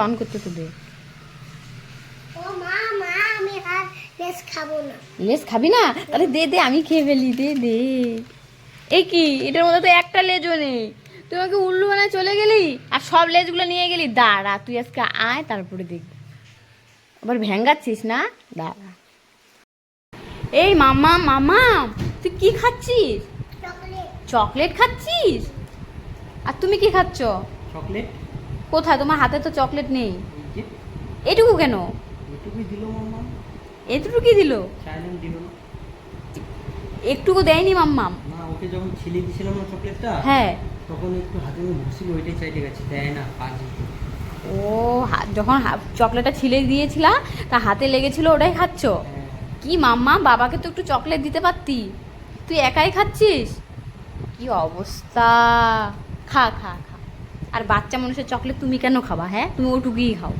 On করতে তো দে। ও মা মা আমি আর লেস খাব না। লেজ খাবি না? তাহলে দে দে আমি খেয়ে ফেলি দে দে। এই কি? এটার মধ্যে তো একটা লেজও নেই। তুই আমাকে উল্লু বানায় চলে গেলি আর সব লেজগুলো নিয়ে গেলি? দাঁড়া তুই আজকে আয় তারপরে দেখবি। আবার ভ্যাঙ্গাচ্ছিস না? দাঁড়া। এই মামা মামা তুই কি খাচ্ছিস? চকলেট। চকলেট খাচ্ছিস? আর তুমি কি খাচ্ছ? চকলেট। কোথায়? তোমার হাতে তো চকলেট নেই। এটুকু কেন? মাম্মা। এটুকু কি দিল? একটুকু দেয়নি মাম্মাম। না ওকে যখন ছিলে দিয়েছিলাম না চকলেটটা হ্যাঁ। তখন একটু হাতে নিয়ে ওইটাই চাইতে গেছে দেয় না কাজ ও যখন চকলেটটা ছিলে দিয়েছিলা তা হাতে লেগেছিল ওটাই খাচ্ছ? হ্যাঁ। কি মাম্মা বাবাকে তো একটু চকলেট দিতে পারতি। তুই একাই খাচ্ছিস? কি অবস্থা? খা খা খা। আর বাচ্চা মানুষের চকলেট তুমি কেন খাবা হ্যাঁ? তুমি ওটুকুই খাও।